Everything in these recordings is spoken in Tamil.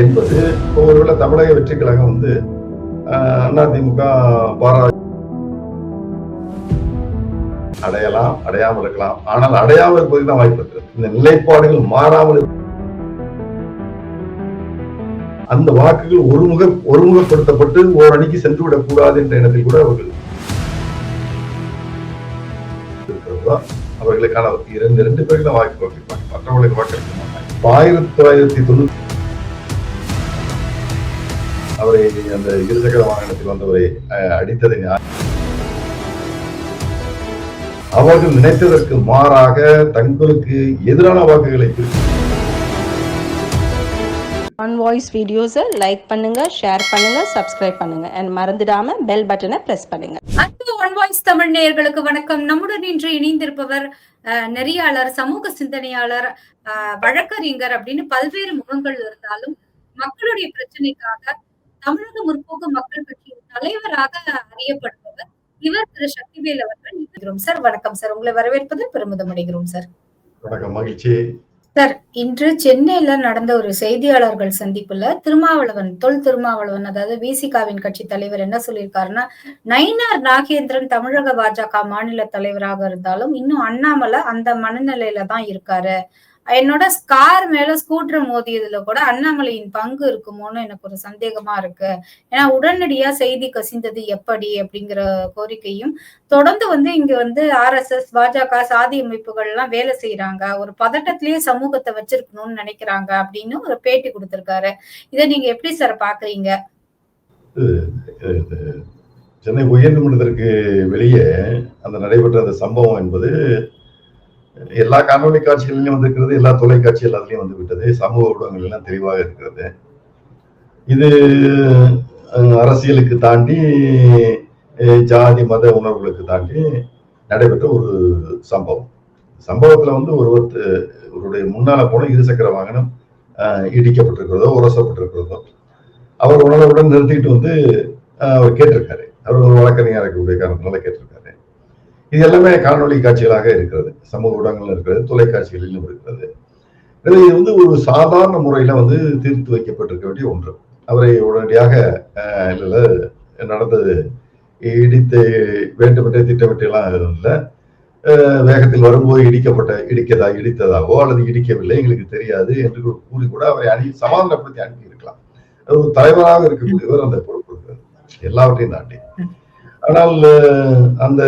என்பது ஒருவேளை தமிழக வெற்றி கழகம் வந்து அதிமுக பாரா அடையலாம் அடையாமல் இருக்கலாம். ஆனால் அடையாமல் இருப்பதுக்கு தான் வாய்ப்பு இருக்கிறது இந்த நிலைப்பாடுகள் மாறாமல் அந்த வாக்குகள் ஒருமுக ஒருமுகப்படுத்தப்பட்டு ஓரணிக்கு சென்று கூடாது என்ற எண்ணத்தில் கூட அவர்கள் அவர்களுக்கான இரண்டு ரெண்டு பேருக்கு தான் வாய்ப்பு மற்றவர்களுக்கு வாக்களிக்க மாட்டாங்க. ஆயிரத்தி தொள்ளாயிரத்தி தொண்ணூத்தி அவரை அந்த இருசக்கர வாகனத்தில் வந்தவரை அடித்ததை அவர்கள் நினைத்ததற்கு மாறாக தங்களுக்கு எதிரான வாக்குகளை ஆன் வாய்ஸ் வீடியோஸை லைக் பண்ணுங்க ஷேர் பண்ணுங்க சப்ஸ்கிரைப் பண்ணுங்க. அண்ட் மறந்துடாம பெல் பட்டனை பிரஸ் பண்ணுங்க. அன்பு ஒன் வாய்ஸ் தமிழ் நேயர்களுக்கு வணக்கம். நம்முடன் இன்று இணைந்திருப்பவர் நெறியாளர் சமூக சிந்தனையாளர் வழக்கறிஞர் அப்படின்னு பல்வேறு முகங்கள் இருந்தாலும் மக்களுடைய பிரச்சனைக்காக தமிழக முற்போக்கு மக்கள் கட்சியின் தலைவராக அறியப்படுபவர் இவர் திரு சக்திவேல் அவர்கள். சார். வணக்கம் சார். உங்களை வரவேற்பதில் பெருமிதம் அடைகிறோம் சார். வணக்கம். மகிழ்ச்சி. சார் இன்று சென்னையில நடந்த ஒரு செய்தியாளர்கள் சந்திப்புல திருமாவளவன் தொல் திருமாவளவன் அதாவது விசிகாவின் கட்சி தலைவர் என்ன சொல்லியிருக்காருன்னா நயினார் நாகேந்திரன் தமிழக பாஜக மாநில தலைவராக இருந்தாலும் இன்னும் அண்ணாமலை அந்த மனநிலையில தான் இருக்காரு. என்னோட ஸ்கார் மேல ஸ்கூட்டர் மோதியதுல கூட அண்ணாமலையின் பங்கு இருக்குமோன்னு எனக்கு ஒரு சந்தேகமா இருக்கு. ஏன்னா உடனடியா செய்தி கசிந்தது எப்படி அப்படிங்கிற கோரிக்கையும் தொடர்ந்து வந்து இங்க வந்து ஆர் எஸ் எஸ் பாஜக சாதி அமைப்புகள் எல்லாம் வேலை செய்யறாங்க ஒரு பதட்டத்திலேயே சமூகத்தை வச்சிருக்கணும்னு நினைக்கிறாங்க அப்படின்னு ஒரு பேட்டி கொடுத்திருக்காரு. இதை நீங்க எப்படி சார் பாக்குறீங்க? சென்னை உயர்நீதிமன்றத்திற்கு வெளியே அந்த நடைபெற்ற அந்த சம்பவம் என்பது எல்லா காணொலி காட்சிகளிலும் வந்திருக்கிறது எல்லா தொலைக்காட்சி எல்லாத்துலயும் வந்து விட்டது சமூக ஊடகங்கள் எல்லாம் தெளிவாக இருக்கிறது. இது அரசியலுக்கு தாண்டி ஜாதி மத உணர்வுகளுக்கு தாண்டி நடைபெற்ற ஒரு சம்பவம். சம்பவத்துல வந்து ஒருவர் இவருடைய முன்னால போன இருசக்கர வாகனம் இடிக்கப்பட்டிருக்கிறதோ உரசப்பட்டிருக்கிறதோ அவர் உணர்வுடன் நிறுத்திட்டு வந்து அவர் கேட்டிருக்காரு. அவர் ஒரு வழக்கறிஞர் இருக்கக்கூடிய காரணத்தினால கேட்டிருக்காரு. இது எல்லாமே காணொலி காட்சிகளாக இருக்கிறது. சமூக ஊடகங்கள் இருக்கிறது தொலைக்காட்சிகளிலும் இருக்கிறது. எனவே இது வந்து ஒரு சாதாரண முறையில வந்து தீர்த்து வைக்கப்பட்டிருக்க வேண்டிய ஒன்று. அவரை உடனடியாக நடந்தது இடித்து வேண்டுமென்றே திட்டமிட்டெல்லாம் இல்லை. வேகத்தில் வரும்போது இடிக்கப்பட்ட இடிக்கதா இடித்ததாவோ அல்லது இடிக்கவில்லை எங்களுக்கு தெரியாது என்று கூறி கூட அவரை அணி சமாதானப்படுத்தி அனுப்பி இருக்கலாம் அது ஒரு தலைவராக இருக்கக்கூடியவர் அந்த பொறுப்பு. இருக்கிறது எல்லாவற்றையும் தாண்டி. ஆனால் அந்த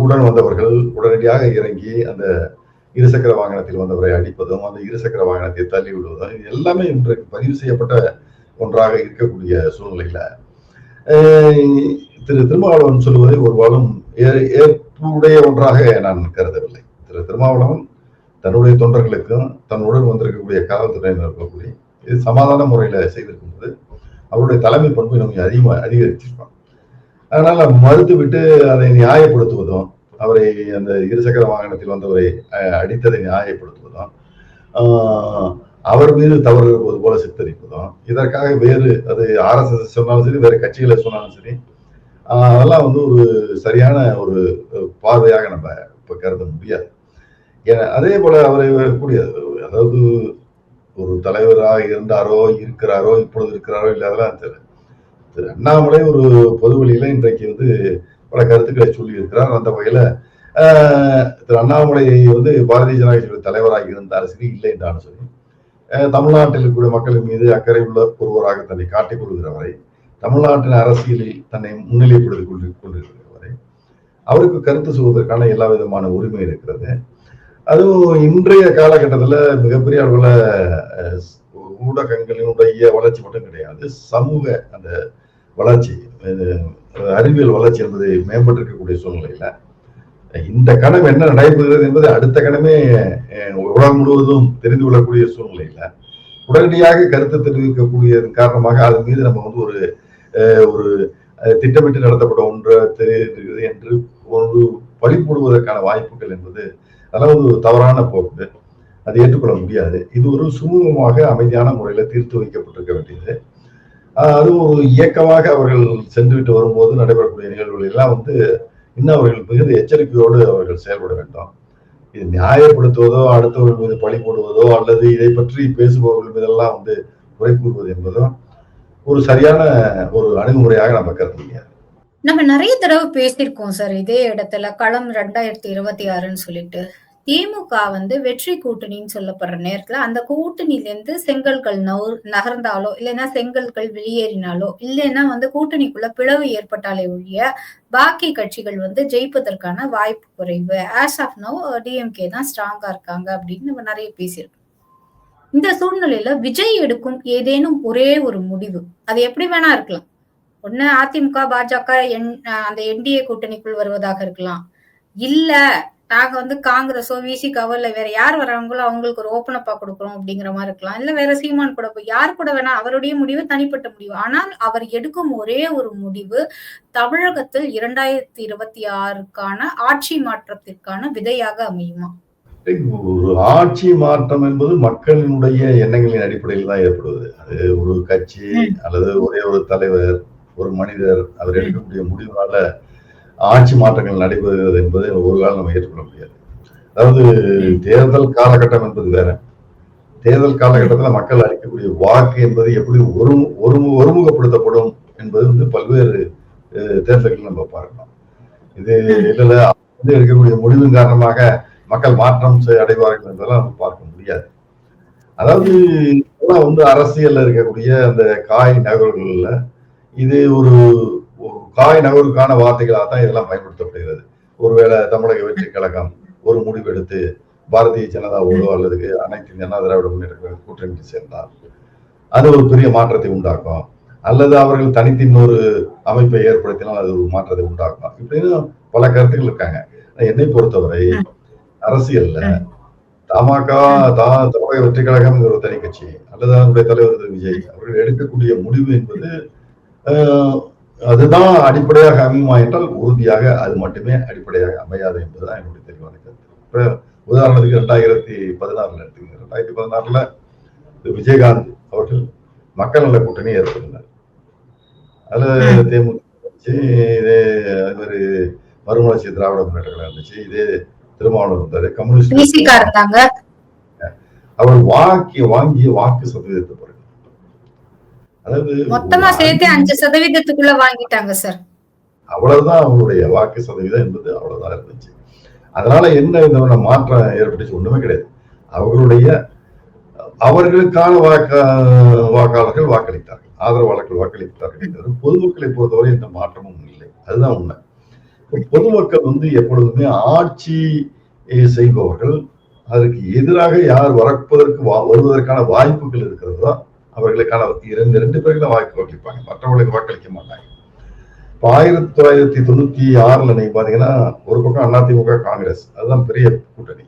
உடன் வந்தவர்கள் உடனடியாக இறங்கி அந்த இருசக்கர வாகனத்தில் வந்தவரை அடிப்பதும் அந்த இருசக்கர வாகனத்தை தள்ளி விடுவதும் இது எல்லாமே இன்றைக்கு பதிவு செய்யப்பட்ட ஒன்றாக இருக்கக்கூடிய சூழ்நிலையில. திரு திருமாவளவன் சொல்வதை ஒரு வாழும் ஏ- ஏற்புடைய ஒன்றாக நான் கருதவில்லை. திரு திருமாவளவன் தன்னுடைய தொண்டர்களுக்கும் தன்னுடன் வந்திருக்கக்கூடிய காவல்துறையினருக்கும் கூடி இது சமாதான முறையில செய்திருக்கும்போது அவருடைய தலைமை பண்பு நம்ம அதிகமாக அதிகரிச்சிருப்பான். அதனால மறுத்து விட்டு அதை நியாயப்படுத்துவதும் அவரை அந்த இருசக்கர வாகனத்தில் வந்தவரை அடித்ததை நியாயப்படுத்துவதும் அவர் மீது தவறு இருப்பது போல சித்தரிப்பதும் இதற்காக வேறு அது ஆர்எஸ்எஸ் சொன்னாலும் சரி வேறு கட்சிகளை சொன்னாலும் சரி அதெல்லாம் வந்து ஒரு சரியான ஒரு பார்வையாக நம்ம இப்போ கருத முடியாது. ஏன்னா அதே போல அவரை கூடிய அதாவது ஒரு தலைவராக இருந்தாரோ இருக்கிறாரோ இப்பொழுது இருக்கிறாரோ இல்லை அதெல்லாம் தெரியல. திரு அண்ணாமலை ஒரு பொதுவெளியில இன்றைக்கு வந்து பல கருத்துக்களை சொல்லி இருக்கிறார் அந்த வகையில ஆஹ், திரு அண்ணாமலை வந்து பாரதிய ஜனதா கட்சியுடைய தலைவராக இருந்தாலும் சரி இல்லை என்றாலும் சரி தமிழ்நாட்டில் இருக்கக்கூடிய மக்களின் மீது அக்கறை உள்ள ஒருவராக தன்னை காட்டிக் கொள்கிறவரை தமிழ்நாட்டின் அரசியலில் தன்னை முன்னிலைப்படுத்திக் கொண்டு கொண்டிருக்கிறவரை அவருக்கு கருத்து சொல்வதற்கான எல்லா விதமான உரிமை இருக்கிறது. அதுவும் இன்றைய காலகட்டத்தில் மிகப்பெரிய அளவில் அஹ், ஊடகங்களினுடைய வளர்ச்சி மட்டும் கிடையாது சமூக அந்த வளர்ச்சி அறிவியல் வளர்ச்சி என்பது மேம்பட்டிருக்கக்கூடிய சூழ்நிலையில இந்த கணம் என்ன நடைபெறுகிறது என்பது அடுத்த கணமே உலகம் முழுவதும் தெரிந்து கொள்ளக்கூடிய சூழ்நிலையில உடனடியாக கருத்து தெரிவிக்கக்கூடியதன் காரணமாக அதன் மீது நம்ம வந்து ஒரு அஹ், ஒரு திட்டமிட்டு நடத்தப்பட்ட ஒன்றை தெரிகிறது என்று ஒரு பழி போடுவதற்கான வாய்ப்புகள் என்பது அதெல்லாம் வந்து ஒரு தவறான போக்கு. அதை ஏற்றுக்கொள்ள முடியாது. இது ஒரு சுமூகமாக அமைதியான முறையில் தீர்த்து வைக்கப்பட்டிருக்க வேண்டியது. அது ஒரு இயக்கமாக அவர்கள் சென்றுவிட்டு வரும்போது நடைபெறக்கூடிய நிகழ்வுகள் எல்லாம் வந்து இன்னும் அவர்கள் மிகுந்த எச்சரிக்கையோடு அவர்கள் செயல்பட வேண்டும். இது நியாயப்படுத்துவதோ அடுத்தவர்கள் மீது பழி போடுவதோ அல்லது இதை பற்றி பேசுபவர்கள் மீதெல்லாம் வந்து குறை கூறுவது என்பதும் ஒரு சரியான ஒரு அணுகுமுறையாக நம்ம கருத முடியாது. நம்ம நிறைய தடவை பேசியிருக்கோம் சார் இதே இடத்துல களம் ரெண்டாயிரத்தி இருபத்தி ஆறுன்னு சொல்லிட்டு. திமுக வந்து வெற்றி கூட்டணின்னு சொல்லப்படுற நேரத்துல அந்த கூட்டணியிலேருந்து செங்கல்கள் நகர்ந்தாலோ இல்லைன்னா செங்கல்கள் வெளியேறினாலோ இல்லைன்னா வந்து கூட்டணிக்குள்ள பிளவு ஏற்பட்டாலே ஒழிய பாக்கி கட்சிகள் வந்து ஜெயிப்பதற்கான வாய்ப்பு குறைவு. ஆஸ் ஆஃப் நோ டிஎம்கே தான் ஸ்ட்ராங்கா இருக்காங்க அப்படின்னு நம்ம நிறைய பேசியிருக்கோம். இந்த சூழ்நிலையில விஜய் எடுக்கும் ஏதேனும் ஒரே ஒரு முடிவு அது எப்படி வேணா இருக்கலாம். ஒன்னு அதிமுக பாஜக என் அந்த என்டிஏ கூட்டணிக்குள் வருவதாக இருக்கலாம். இல்ல நாங்க வந்து காங்கிரஸோ விசிகாவோ இல்ல வேற யார் வர்றாங்களோ அவங்களுக்கு ஒரு ஓப்பன் அப்பா கொடுக்குறோம் அப்படிங்கிற மாதிரி இருக்கலாம். இல்ல வேற சீமான் கூட போய் யார் கூட வேணா அவருடைய முடிவு தனிப்பட்ட முடிவு. ஆனால் அவர் எடுக்கும் ஒரே ஒரு முடிவு தமிழகத்தில் இரண்டாயிரத்தி இருபத்தி ஆறுக்கான ஆட்சி மாற்றத்திற்கான விதையாக அமையுமா? ஒரு ஆட்சி மாற்றம் என்பது மக்களினுடைய எண்ணங்களின் அடிப்படையில் தான் ஏற்படுவது. அது ஒரு கட்சி அல்லது ஒரே ஒரு தலைவர் ஒரு மனிதர் அவர் எடுக்கக்கூடிய முடிவால ஆட்சி மாற்றங்கள் நடைபெறுகிறது என்பதை ஒரு காலம் நம்ம ஏற்றுக்கொள்ள முடியாது. அதாவது தேர்தல் காலகட்டம் என்பது வேற. தேர்தல் காலகட்டத்தில் மக்கள் அளிக்கக்கூடிய வாக்கு என்பது எப்படி ஒரு ஒரு ஒருமுகப்படுத்தப்படும் என்பது வந்து பல்வேறு தேர்தல்கள் நம்ம பார்க்கலாம் இது இல்ல வந்து எடுக்கக்கூடிய முடிவின் காரணமாக மக்கள் மாற்றம் அடைவார்கள் என்பதெல்லாம் நம்ம பார்க்க முடியாது. அதாவது இதெல்லாம் வந்து அரசியல்ல இருக்கக்கூடிய அந்த காய் நகர்கள்ல இது ஒரு காய் நகருக்கான வார்த்தைகளாக தான் இதெல்லாம் பயன்படுத்தப்படுகிறது. ஒருவேளை தமிழக வெற்றி கழகம் ஒரு முடிவு எடுத்து பாரதிய ஜனதாவோடோ அல்லது அனைத்து இந்திய திராவிட முன்னேற்ற கூட்டணி சேர்ந்தால் அது ஒரு பெரிய மாற்றத்தை உண்டாக்கும். அல்லது அவர்கள் தனித்து இன்னொரு அமைப்பை ஏற்படுத்தினால் அது ஒரு மாற்றத்தை உண்டாக்கும். இப்படின்னு பல கருத்துக்கள் இருக்காங்க. என்னை பொறுத்தவரை அரசியல்ல தமாக தா தமிழக வெற்றி கழகம்ங்கிற ஒரு தனி கட்சி அல்லது அதனுடைய தலைவர் விஜய் அவர்கள் எடுக்கக்கூடிய முடிவு என்பது அதுதான் அடிப்படையாக அமையுமா என்றால் உறுதியாக அது மட்டுமே அடிப்படையாக அமையாது என்பதுதான் என்னுடைய தெளிவான கருத்து. உதாரணத்துக்கு ரெண்டாயிரத்தி பதினாறுல எடுத்துங்க ரெண்டாயிரத்தி பதினாறுல விஜயகாந்த் அவர்கள் மக்கள் நல கூட்டணி ஏற்படுத்தினார். அதுல தேமுதிக இதே அது மாதிரி மறுமலர்ச்சி திராவிட முன்னேற்ற கழகம் இருந்துச்சு இதே திருமாவளவன் இருந்தாரு கம்யூனிஸ்ட் அவர் வாக்கி வாங்கிய வாக்கு சதவீதத்தை அதாவது மொத்தமா சேர்த்து அஞ்சு சதவீதத்துக்குள்ள வாங்கிட்டாங்க சார் அவ்வளவுதான் அவங்களுடைய வாக்கு சதவீதம் என்பது அவ்வளவுதான் இருந்துச்சு. அதனால என்ன இந்த மாற்றம் ஏற்பட்டுச்சு ஒண்ணுமே கிடையாது. அவர்களுடைய அவர்களுக்கான வாக்க வாக்காளர்கள் வாக்களித்தார்கள். ஆதரவாளர்கள் வாக்களித்தார்கள் பொதுமக்களை பொறுத்தவரை எந்த மாற்றமும் இல்லை. அதுதான் உண்மை. பொதுமக்கள் வந்து எப்பொழுதுமே ஆட்சி செய்பவர்கள் அதற்கு எதிராக யார் வரப்பதற்கு வருவதற்கான வாய்ப்புகள் இருக்கிறதோ அவர்களுக்கான இரண்டு ரெண்டு பேர்களை வாக்கு வாக்களிப்பாங்க. மற்றவர்களுக்கு வாக்களிக்க மாட்டாங்க. இப்போ ஆயிரத்தி தொள்ளாயிரத்தி தொண்ணூத்தி ஆறுல நீங்க பாத்தீங்கன்னா ஒரு பக்கம் அதிமுக காங்கிரஸ். அதுதான் பெரிய கூட்டணி.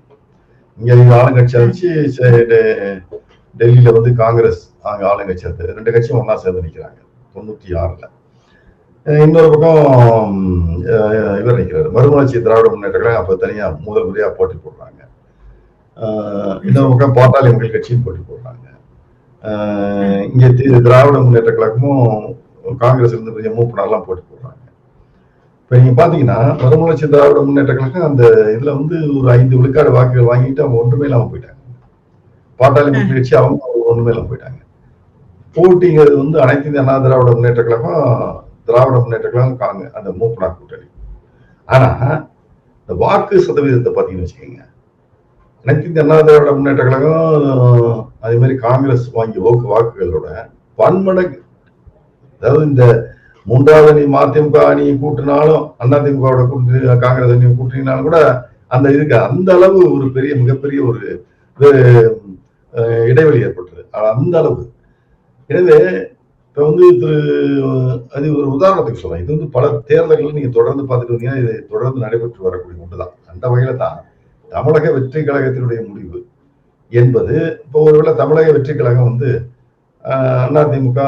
இங்க ஆளுங்கட்சி வச்சு டெல்லியில வந்து காங்கிரஸ் அங்க ஆளுங்கட்சி அது ரெண்டு கட்சியும் ஒன்னா சேர்ந்து நிக்கிறாங்க தொண்ணூத்தி ஆறுல. இன்னொரு பக்கம் இவர் நிற்கிறாரு மறுமலர்ச்சி திராவிட முன்னேற்ற கழகம் அப்ப தனியா முதல் முறையா போட்டி போடுறாங்க. இன்னொரு பக்கம் பாட்டாளி மக்கள் கட்சியும் போட்டி போடுறாங்க. இங்க திராவிட முன்னேற்ற கழகமும் காங்கிரஸ் இருந்து பெரிய மூப்பனார்லாம் போட்டி போடுறாங்க. இப்ப நீங்க பாத்தீங்கன்னா மறுமலர்ச்சி திராவிட முன்னேற்ற கழகம் அந்த இதுல வந்து ஒரு ஐந்து விழுக்காடு வாக்குகள் வாங்கிட்டு அவங்க ஒன்றுமே இல்லாம போயிட்டாங்க. பாட்டாளி மக்கள் கட்சி அவங்க ஒண்ணுமே இல்லாம போயிட்டாங்க. போட்டிங்கிறது வந்து அனைத்து இந்திய அண்ணா திராவிட முன்னேற்ற கழகம் திராவிட முன்னேற்ற கழகம் காங்க அந்த மூப்பனார் கூட்டணி. ஆனா இந்த வாக்கு சதவீதத்தை பாத்தீங்கன்னு வச்சுக்கோங்க. அனைத்து இந்திய அண்ணா திராவிட முன்னேற்ற கழகம் அதே மாதிரி காங்கிரஸ் வாங்கிய ஓக்கு வாக்குகளோட பன்மடங்கு அதாவது இந்த மூன்றாவது அணி மதிமுக அணி கூட்டினாலும் அதிமுகவோட கூட்டி காங்கிரஸ் அணியை கூட்டினாலும் கூட அந்த இதுக்கு அந்த அளவு ஒரு பெரிய மிகப்பெரிய ஒரு இடைவெளி ஏற்பட்டது. அந்த அளவு. எனவே இப்போ வந்து திரு அது ஒரு உதாரணத்துக்கு சொல்லலாம். இது வந்து பல தேர்தல்கள் நீங்க தொடர்ந்து பார்த்துட்டு வந்தீங்கன்னா இது தொடர்ந்து நடைபெற்று வரக்கூடிய ஒன்றுதான். அந்த வகையில தான் தமிழக வெற்றி கழகத்தினுடைய முடிவு என்பது இப்போ ஒருவேளை தமிழக வெற்றி கழகம் வந்து அதிமுக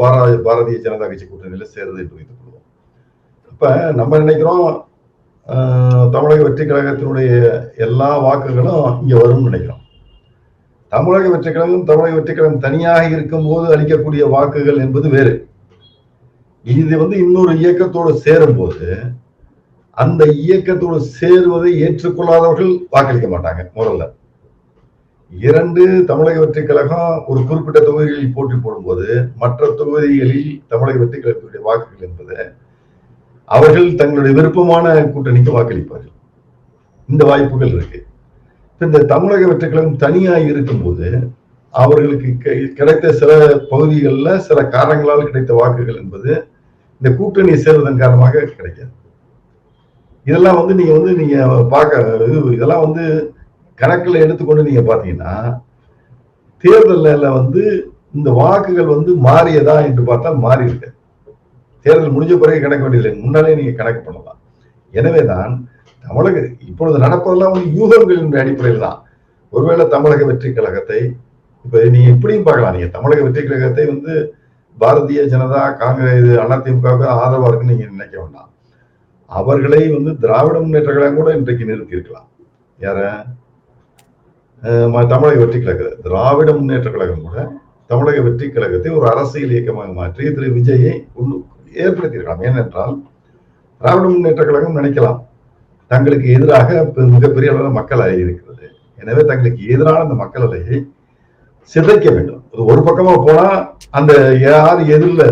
பாரா பாரதிய ஜனதா கட்சி கூட்டணியில் சேருது என்று வைத்துக் கொள்வோம் நம்ம நினைக்கிறோம் தமிழக வெற்றி கழகத்தினுடைய எல்லா வாக்குகளும் இங்கே வரும்னு நினைக்கிறோம். தமிழக வெற்றி கழகம் தமிழக வெற்றி கழகம் தனியாக இருக்கும் போது அளிக்கக்கூடிய வாக்குகள் என்பது வேறு. இது வந்து இன்னொரு இயக்கத்தோடு சேரும்போது அந்த இயக்கத்தோடு சேருவதை ஏற்றுக்கொள்ளாதவர்கள் வாக்களிக்க மாட்டாங்க முதல்ல. இரண்டு தமிழக வெற்றி கழகம் ஒரு குறிப்பிட்ட தொகுதிகளில் போட்டி போடும்போது மற்ற தொகுதிகளில் தமிழக வெற்றி கழகத்துடைய வாக்குகள் என்பது அவர்கள் தங்களுடைய விருப்பமான கூட்டணிக்கு வாக்களிப்பார்கள். இந்த வாய்ப்புகள் இருக்கு. இந்த தமிழக வெற்றி கழகம் தனியாக இருக்கும்போது அவர்களுக்கு கிடைத்த சில பகுதிகளில் சில காரணங்களால் கிடைத்த வாக்குகள் என்பது இந்த கூட்டணி சேர்வதன் காரணமாக கிடைக்காது. இதெல்லாம் வந்து நீங்க வந்து நீங்க பார்க்க இது இதெல்லாம் வந்து கணக்கில் எடுத்துக்கொண்டு நீங்க பாத்தீங்கன்னா தேர்தல்ல வந்து இந்த வாக்குகள் வந்து மாறியதா என்று பார்த்தால் மாறி இருக்கு. தேர்தல் முடிஞ்ச பிறகு கணக்க வேண்டியதில்லை. முன்னாலே நீங்க கணக்கு பண்ணலாம். எனவேதான் தமிழக இப்பொழுது நடப்பதெல்லாம் வந்து யூகங்களின் அடிப்படையில் தான். ஒருவேளை தமிழக வெற்றி கழகத்தை இப்ப நீங்க இப்படியும் பார்க்கலாம். நீங்க தமிழக வெற்றி கழகத்தை வந்து பாரதிய ஜனதா காங்கிரஸ் அதிமுக ஆதரவா இருக்குன்னு நீங்க நினைக்க வேண்டாம். அவர்களை வந்து திராவிட முன்னேற்ற கழகம் கூட இன்றைக்கு நிறுத்தி இருக்கலாம் யார? தமிழக வெற்றி கழகம் திராவிட முன்னேற்ற கழகம் கூட தமிழக வெற்றி கழகத்தை ஒரு அரசியல் இயக்கமாக மாற்றி திரு. விஜயை ஏற்படுத்தியிருக்கலாம். ஏனென்றால் திராவிட முன்னேற்ற கழகம் நினைக்கலாம். தங்களுக்கு எதிராக மிகப்பெரிய அளவில் மக்கள் அலை இருக்கிறது. எனவே தங்களுக்கு எதிரான அந்த மக்கள் அலையை சிதைக்க வேண்டும். ஒரு பக்கமா போனா அந்த யார் எதிரில்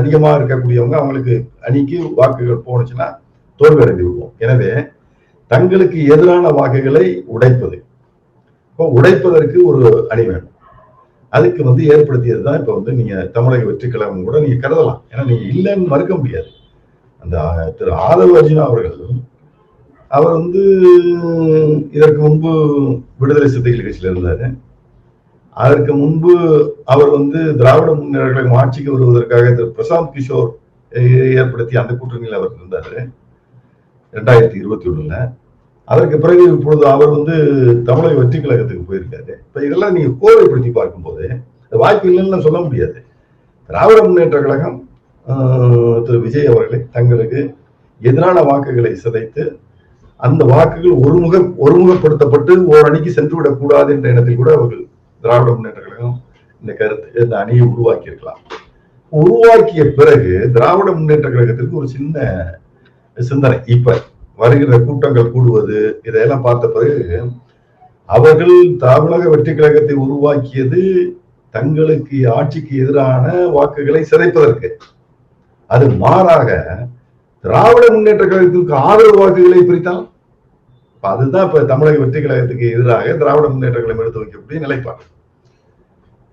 அதிகமா இருக்கக்கூடியவங்க அவங்களுக்கு அணிக்கு வாக்குகள் போனுச்சுன்னா தோல்வி அடைந்து விடுவோம். எனவே தங்களுக்கு எதிரான வாக்குகளை உடைப்பது இப்போ உடைப்பதற்கு ஒரு அணி வேணும். அதுக்கு வந்து ஏற்படுத்தியது தான் இப்போ வந்து நீங்க தமிழக வெற்றி கழகம் கூட நீங்க கருதலாம். ஏன்னா நீங்க இல்லைன்னு மறுக்க முடியாது. அந்த திரு ஆதவ அர்ஜுனா அவர்கள் அவர் வந்து இதற்கு முன்பு விடுதலை சிறுத்தைகள் கட்சியில் இருந்தாரு. அதற்கு முன்பு அவர் வந்து திராவிட முன்னேற்ற கழகம் ஆட்சிக்கு வருவதற்காக திரு பிரசாந்த் கிஷோர் ஏற்படுத்திய ஏற்படுத்தி அந்த கூட்டணியில் அவர் இருந்தாரு. ரெண்டாயிரத்தி இருபத்தி ஒண்ணுல. அதற்கு பிறகு இப்பொழுது அவர் வந்து தமிழக வெற்றி கழகத்துக்கு போயிருக்காரு. இப்ப இதெல்லாம் நீங்க கோவைப்படுத்தி பார்க்கும்போது வாய்ப்பு இல்லைன்னு சொல்ல முடியாது. திராவிட முன்னேற்ற கழகம் ஆஹ், திரு விஜய் அவர்களை தங்களுக்கு எதிரான வாக்குகளை சிதைத்து அந்த வாக்குகள் ஒருமுக ஒருமுகப்படுத்தப்பட்டு ஓரணிக்கு சென்றுவிடக் சென்று விடக்கூடாது என்ற எண்ணத்தில் கூட அவர்கள் திராவிட முன்னேற்ற கழகம் இந்த கருத்து இந்த அணியை உருவாக்கி இருக்கலாம் உருவாக்கிய பிறகு திராவிட முன்னேற்ற கழகத்திற்கு ஒரு சின்ன சிந்தனை. இப்ப வருகிற கூட்டங்கள் கூடுவது இதையெல்லாம் பார்த்த பிறகு அவர்கள் தமிழக வெற்றி கழகத்தை உருவாக்கியது தங்களுக்கு ஆட்சிக்கு எதிரான வாக்குகளை சிதைப்பதற்கு. அது மாறாக திராவிட முன்னேற்ற கழகத்திற்கு ஆதரவு வாக்குகளை பிரித்தால் அதுதான் இப்ப தமிழக வெற்றி கழகத்துக்கு எதிராக திராவிட முன்னேற்ற கழகம் எடுத்து வைக்கக்கூடிய நிலைப்பாடு.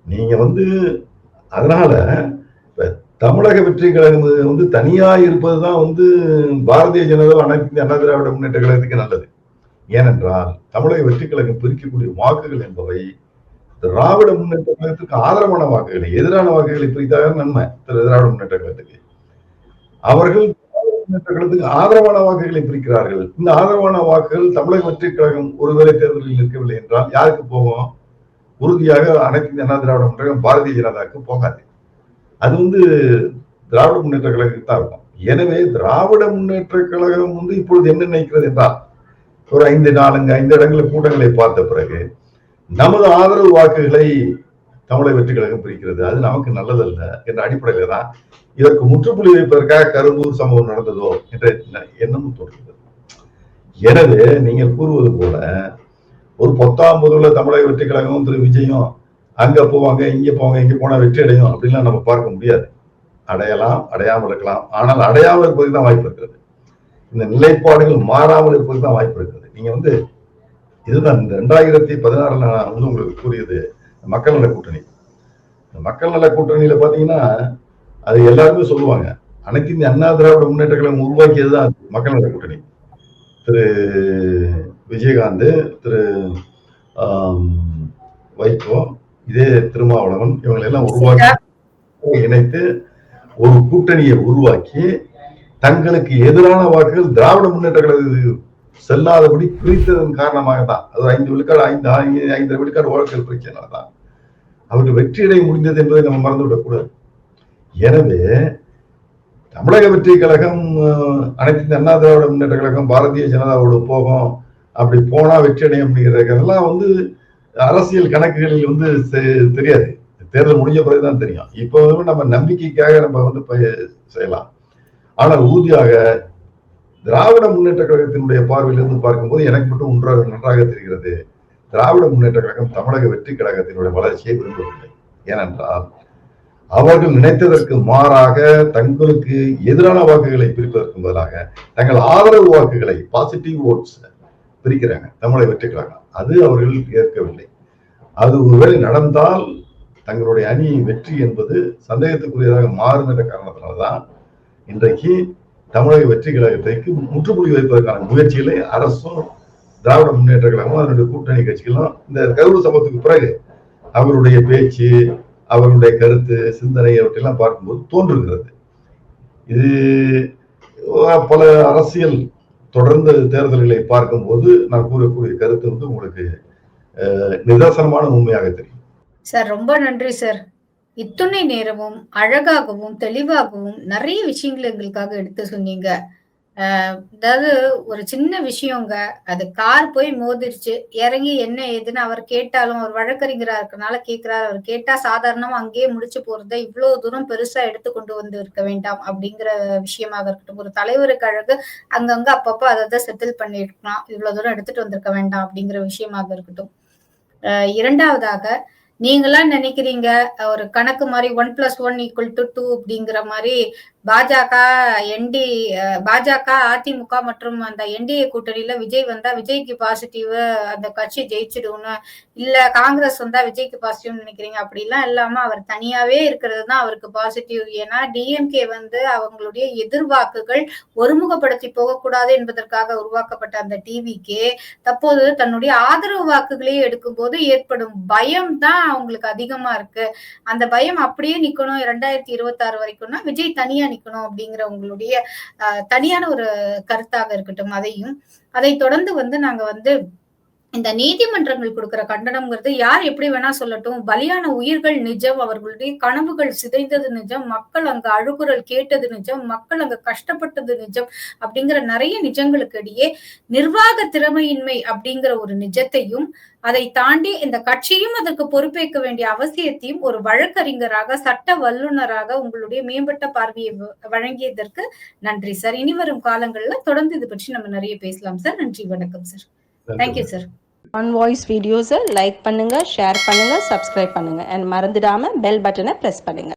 நீங்க வந்து அதனால தமிழக வெற்றி கழகம் வந்து தனியா இருப்பதுதான் வந்து பாரதிய ஜனதா அனைத்து அண்ணா திராவிட முன்னேற்ற கழகத்துக்கு நல்லது. ஏனென்றால் தமிழக வெற்றி கழகம் பிரிக்கக்கூடிய வாக்குகள் என்பவை திராவிட முன்னேற்ற கழகத்துக்கு ஆதரவான வாக்குகளை எதிரான வாக்குகளை பிரித்தாக நன்மை திரு திராவிட முன்னேற்ற கழகத்துக்கு. அவர்கள் முன்னேற்ற கழகத்துக்கு ஆதரவான வாக்குகளை பிரிக்கிறார்கள். இந்த ஆதரவான வாக்குகள் தமிழக வெற்றி கழகம் ஒருவேளை தேர்தலில் நிற்கவில்லை என்றால் யாருக்கு போகும்? உறுதியாக அனைத்து அண்ணா திராவிட முன்னேற்ற பாரதிய ஜனதாவுக்கு போகாது. அது வந்து திராவிட முன்னேற்ற கழகத்துக்கு தான் இருக்கும். எனவே திராவிட முன்னேற்ற கழகம் வந்து இப்பொழுது என்ன நினைக்கிறது என்றால் ஒரு ஐந்து நாலுங்க ஐந்து இடங்களில் கூட்டங்களை பார்த்த பிறகு நமது ஆதரவு வாக்குகளை தமிழக வெற்றி கழகம் பிரிக்கிறது. அது நமக்கு நல்லதல்ல என்ற அடிப்படையில தான் இதற்கு முற்றுப்புள்ளி வைப்பதற்காக கரும்பூர் சம்பவம் நடந்ததோ என்ற எண்ணமும் தோன்றுகிறது. எனவே நீங்கள் கூறுவது போல ஒரு பத்தாம் பொதுவில் தமிழக வெற்றி கழகமும் திரு. விஜயும் அங்க போவாங்க இங்க போவாங்க இங்க போனா வெற்றி அடையும் அப்படின்லாம் நம்ம பார்க்க முடியாது. அடையலாம் அடையாமல் இருக்கலாம். ஆனால் அடையாமல் இருப்பதுக்கு தான் வாய்ப்பு இருக்கிறது. இந்த நிலைப்பாடுகள் மாறாமல் இருப்பதுக்கு தான் வாய்ப்பு இருக்கிறது. நீங்க வந்து இதுதான் இந்த ரெண்டாயிரத்தி பதினாறுல நான் வந்து உங்களுக்கு கூறியது மக்கள் நல கூட்டணி. மக்கள் நல கூட்டணியில பாத்தீங்கன்னா அது எல்லாருமே சொல்லுவாங்க அனைத்து இந்த அண்ணா திராவிட முன்னேற்ற கழகம் உருவாக்கியது தான் மக்கள் நல கூட்டணி. திரு விஜயகாந்த் திரு வைகோ இதே திருமாவளவன் இவங்களை எல்லாம் உருவாக்கி இணைத்து ஒரு கூட்டணியை உருவாக்கி தங்களுக்கு எதிரான வாக்குகள் திராவிட முன்னேற்ற கழகத்துக்கு செல்லாதபடி பிரித்ததன் காரணமாக தான் அது ஐந்து விழுக்காடு ஐந்து ஐந்து ஐந்து விழுக்காடு வாக்குகள் பிரச்சனை தான் அவருக்கு வெற்றியடைய முடிந்தது என்பதை நம்ம மறந்துவிடக்கூடாது எனவே தமிழக வெற்றி கழகம் அனைத்து அண்ணா திராவிட முன்னேற்ற கழகம் பாரதிய ஜனதாவோடு போகும். அப்படி போனா வெற்றி அடையும் அப்படிங்கிறதெல்லாம் வந்து அரசியல் கணக்குகளில் வந்து தெரியாது. தேர்தல் முடிஞ்ச பிறகுதான் தெரியும். இப்போ வந்து நம்ம நம்பிக்கைக்காக நம்ம வந்து செய்யலாம். ஆனால் உறுதியாக திராவிட முன்னேற்ற கழகத்தினுடைய பார்வையிலிருந்து பார்க்கும்போது எனக்கு மட்டும் ஒன்றாக நன்றாக தெரிகிறது. திராவிட முன்னேற்ற கழகம் தமிழக வெற்றி கழகத்தினுடைய வளர்ச்சியை விரும்பவில்லை. ஏனென்றால் அவர்கள் நினைத்ததற்கு மாறாக தங்களுக்கு எதிரான வாக்குகளை பிரிப்பதற்கு பதிலாக தங்கள் ஆதரவு வாக்குகளை பாசிட்டிவ் ஓட்ஸ் பிரிக்கிறாங்க தமிழை வெற்றி அது அவர்கள் ஏற்கவில்லை. அது ஒருவேளை நடந்தால் தங்களுடைய அணி வெற்றி என்பது சந்தேகத்துக்குரியதாக மாறும் என்ற காரணத்தினால்தான் இன்றைக்கு தமிழக வெற்றி கழகத்திற்கு முற்றுப்புள்ளி வைப்பதற்கான முயற்சிகளை அரசும் திராவிட முன்னேற்ற கழகமும் அதனுடைய கூட்டணி கட்சிகளும் இந்த கருவூர் சம்பவத்துக்கு பிறகு அவருடைய பேச்சு அவருடைய கருத்து சிந்தனை அவற்றையெல்லாம் பார்க்கும்போது தோன்றுகிறது. இது பல அரசியல் தொடர்ந்து தேர்தல்களை பார்க்கும்போது நான் கூறக்கூடிய கருத்து வந்து உங்களுக்கு நிதர்சனமான உண்மையாக தெரியும். சார் ரொம்ப நன்றி சார். இத்துணை நேரமும் அழகாகவும் தெளிவாகவும் நிறைய விஷயங்கள் எங்களுக்காக எடுத்து சொன்னீங்க. அதாவது ஒரு சின்ன விஷயங்க. அது கார் போய் மோதிருச்சு. இறங்கி என்ன ஏதுன்னு அவர் கேட்டாலும் அவர் வழக்கறிஞரா இருக்கனால கேட்கிறாரு அவர் கேட்டா சாதாரணமா அங்கேயே முடிச்சு போறத இவ்வளவு தூரம் பெருசா எடுத்து கொண்டு வந்து இருக்க வேண்டாம் அப்படிங்கிற விஷயமாக இருக்கட்டும். ஒரு தலைவருக்கு அழகு அங்கங்க அப்பப்போ அதை தான் செட்டில் பண்ணிருக்கலாம். இவ்வளவு தூரம் எடுத்துட்டு வந்திருக்க வேண்டாம் அப்படிங்கிற விஷயமாக இருக்கட்டும். அஹ் இரண்டாவதாக நீங்களாம் நினைக்கிறீங்க ஒரு கணக்கு மாதிரி one plus one equal to two அப்படிங்கிற மாதிரி பாஜக என்டி பாஜக அதிமுக மற்றும் அந்த என்டிஏ கூட்டணியில விஜய் வந்தா விஜய்க்கு பாசிட்டிவ் அந்த கட்சி ஜெயிச்சிடும்னு. இல்ல காங்கிரஸ் வந்தா விஜய்க்கு பாசிட்டிவ் நினைக்கிறீங்க? அப்படிலாம் இல்லாம அவர் தனியாவே இருக்கிறது தான் அவருக்கு பாசிட்டிவ் ஏன்னா டிஎம்கே வந்து அவங்களுடைய எதிர்வாக்குகள் ஒருமுகப்படுத்தி போகக்கூடாது என்பதற்காக உருவாக்கப்பட்ட அந்த டிவிக்கே தற்போது தன்னுடைய ஆதரவு வாக்குகளையும் எடுக்கும்போது ஏற்படும் பயம் தான் அவங்களுக்கு அதிகமா இருக்கு. அந்த பயம் அப்படியே நிக்கணும். இரண்டாயிரத்தி இருபத்தி ஆறு வரைக்கும்னா விஜய் தனியா நிக்கணும் அப்படிங்கிற உங்களுடைய தனியான ஒரு கருத்தாக இருக்கட்டும் அதையும். அதை தொடர்ந்து வந்து நாங்க வந்து இந்த நீதிமன்றங்கள் கொடுக்கிற கண்டனம்ங்கிறது யார் எப்படி வேணா சொல்லட்டும். பலியான உயிர்கள் நிஜம் அவர்களுடைய கனவுகள் சிதைந்தது நிஜம் மக்கள் அங்க அழுகுரல் கேட்டது நிஜம் மக்கள் அங்க கஷ்டப்பட்டது நிஜம் அப்படிங்கிற நிறைய நிஜங்களுக்கு இடையே நிர்வாக திறமையின்மை அப்படிங்கிற ஒரு நிஜத்தையும் அதை தாண்டி இந்த கட்சியும் அதற்கு பொறுப்பேற்க வேண்டிய அவசியத்தையும் ஒரு வழக்கறிஞராக சட்ட வல்லுநராக உங்களுடைய மேம்பட்ட பார்வையை வ- வழங்கியதற்கு நன்றி சார். இனி வரும் காலங்கள்ல தொடர்ந்து இது பற்றி நம்ம நிறைய பேசலாம் சார். நன்றி வணக்கம் sir. Thank you sir On Voice வீடியோஸை லைக் பண்ணுங்க ஷேர் பண்ணுங்க சப்ஸ்கிரைப் பண்ணுங்க. அண்ட் மறந்துடாம பெல் பட்டனை ப்ரெஸ் பண்ணுங்க.